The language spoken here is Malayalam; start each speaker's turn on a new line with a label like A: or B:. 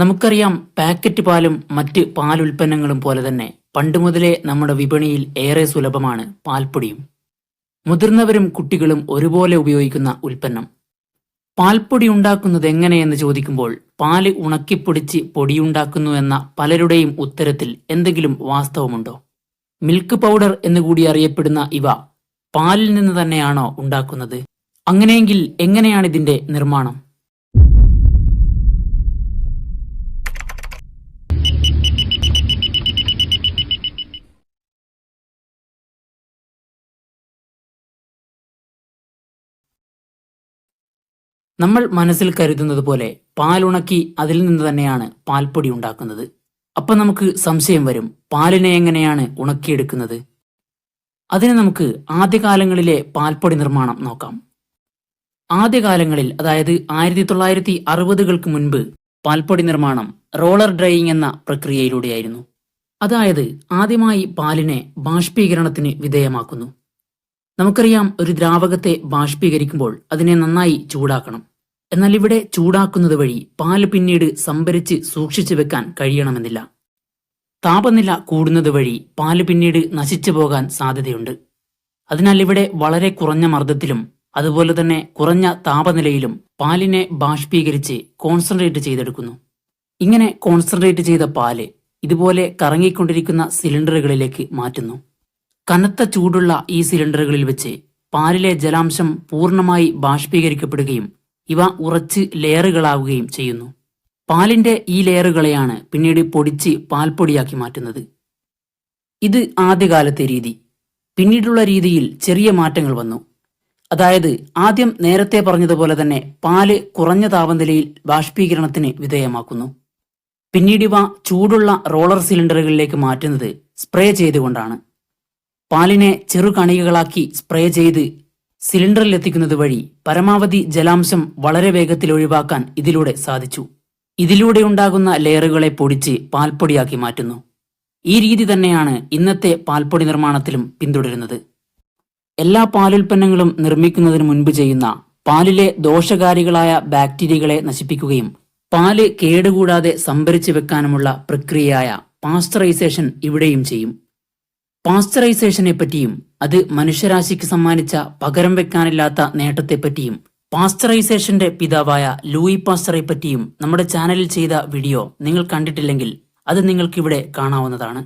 A: നമുക്കറിയാം പാക്കറ്റ് പാലും മറ്റ് പാലുൽപ്പന്നങ്ങളും പോലെ തന്നെ പണ്ടുമുതലേ നമ്മുടെ വിപണിയിൽ ഏറെ സുലഭമാണ് പാൽപ്പൊടിയും. മുതിർന്നവരും കുട്ടികളും ഒരുപോലെ ഉപയോഗിക്കുന്ന ഉൽപ്പന്നം. പാൽപ്പൊടി ഉണ്ടാക്കുന്നത് എങ്ങനെയെന്ന് ചോദിക്കുമ്പോൾ പാൽ ഉണക്കിപ്പൊടിച്ച് പൊടിയുണ്ടാക്കുന്നു എന്ന പലരുടെയും ഉത്തരത്തിൽ എന്തെങ്കിലും വാസ്തവമുണ്ടോ? മിൽക്ക് പൗഡർ എന്നുകൂടി അറിയപ്പെടുന്ന ഇവ പാലിൽ നിന്ന് തന്നെയാണോ ഉണ്ടാക്കുന്നത്? അങ്ങനെയെങ്കിൽ എങ്ങനെയാണ് ഇതിന്റെ നിർമ്മാണം? നമ്മൾ മനസ്സിൽ കരുതുന്നത് പോലെ പാലുണക്കി അതിൽ നിന്ന് തന്നെയാണ് പാൽപ്പൊടി ഉണ്ടാക്കുന്നത്. അപ്പൊ നമുക്ക് സംശയം വരും പാലിനെ എങ്ങനെയാണ് ഉണക്കിയെടുക്കുന്നത്? അതിന് നമുക്ക് ആദ്യകാലങ്ങളിലെ പാൽപ്പൊടി നിർമ്മാണം നോക്കാം. ആദ്യകാലങ്ങളിൽ അതായത് ആയിരത്തി തൊള്ളായിരത്തി അറുപതുകൾക്ക് മുൻപ് പാൽപ്പൊടി നിർമ്മാണം റോളർ ഡ്രൈയിങ് എന്ന പ്രക്രിയയിലൂടെയായിരുന്നു. അതായത് ആദ്യമായി പാലിനെ ബാഷ്പീകരണത്തിന് വിധേയമാക്കുന്നു. നമുക്കറിയാം ഒരു ദ്രാവകത്തെ ബാഷ്പീകരിക്കുമ്പോൾ അതിനെ നന്നായി ചൂടാക്കണം. എന്നാൽ ഇവിടെ ചൂടാക്കുന്നത് വഴി പാൽ പിന്നീട് സംഭരിച്ച് സൂക്ഷിച്ചു വെക്കാൻ കഴിയണമെന്നില്ല. താപനില കൂടുന്നത് വഴി പാൽ പിന്നീട് നശിച്ചു പോകാൻ സാധ്യതയുണ്ട്. അതിനാൽ ഇവിടെ വളരെ കുറഞ്ഞ മർദ്ദത്തിലും അതുപോലെ തന്നെ കുറഞ്ഞ താപനിലയിലും പാലിനെ ബാഷ്പീകരിച്ച് കോൺസെൻട്രേറ്റ് ചെയ്തെടുക്കുന്നു. ഇങ്ങനെ കോൺസെൻട്രേറ്റ് ചെയ്ത പാൽ ഇതുപോലെ കറങ്ങിക്കൊണ്ടിരിക്കുന്ന സിലിണ്ടറുകളിലേക്ക് മാറ്റുന്നു. കനത്ത ചൂടുള്ള ഈ സിലിണ്ടറുകളിൽ വെച്ച് പാലിലെ ജലാംശം പൂർണമായി ബാഷ്പീകരിക്കപ്പെടുകയും ഇവ ഉറച്ച് ലെയറുകളാവുകയും ചെയ്യുന്നു. പാലിന്റെ ഈ ലെയറുകളെയാണ് പിന്നീട് പൊടിച്ച് പാൽപ്പൊടിയാക്കി മാറ്റുന്നത്. ഇത് ആദ്യകാലത്തെ രീതി. പിന്നീടുള്ള രീതിയിൽ ചെറിയ മാറ്റങ്ങൾ വന്നു. അതായത് ആദ്യം നേരത്തെ പറഞ്ഞതുപോലെ തന്നെ പാൽ കുറഞ്ഞ താപനിലയിൽ ബാഷ്പീകരണത്തിന് വിധേയമാക്കുന്നു. പിന്നീട് ഇവ ചൂടുള്ള റോളർ സിലിണ്ടറുകളിലേക്ക് മാറ്റുന്നത് സ്പ്രേ ചെയ്തുകൊണ്ടാണ്. പാലിനെ ചെറു കണികകളാക്കി സ്പ്രേ ചെയ്ത് സിലിണ്ടറിൽ എത്തിക്കുന്നത് വഴി പരമാവധി ജലാംശം വളരെ വേഗത്തിൽ ഒഴിവാക്കാൻ ഇതിലൂടെ സാധിച്ചു. ഇതിലൂടെ ഉണ്ടാകുന്ന ലെയറുകളെ പൊടിച്ച് പാൽപ്പൊടിയാക്കി മാറ്റുന്നു. ഈ രീതി തന്നെയാണ് ഇന്നത്തെ പാൽപ്പൊടി നിർമ്മാണത്തിലും പിന്തുടരുന്നത്. എല്ലാ പാലുൽപ്പന്നങ്ങളും നിർമ്മിക്കുന്നതിന് മുൻപ് ചെയ്യുന്ന പാലിലെ ദോഷകാരികളായ ബാക്ടീരിയകളെ നശിപ്പിക്കുകയും പാൽ കേടുകൂടാതെ സംഭരിച്ചു വെക്കാനുമുള്ള പ്രക്രിയയായ പാസ്റ്ററൈസേഷൻ ഇവിടെയും ചെയ്യും. പാസ്ചറൈസേഷനെ പറ്റിയും അത് മനുഷ്യരാശിക്ക് സമ്മാനിച്ച പകരം വെക്കാനില്ലാത്ത നേട്ടത്തെപ്പറ്റിയും പാസ്ചറൈസേഷന്റെ പിതാവായ ലൂയി പാസ്റ്ററെ പറ്റിയും നമ്മുടെ ചാനലിൽ ചെയ്ത വീഡിയോ നിങ്ങൾ കണ്ടിട്ടില്ലെങ്കിൽ അത് നിങ്ങൾക്കിവിടെ കാണാവുന്നതാണ്.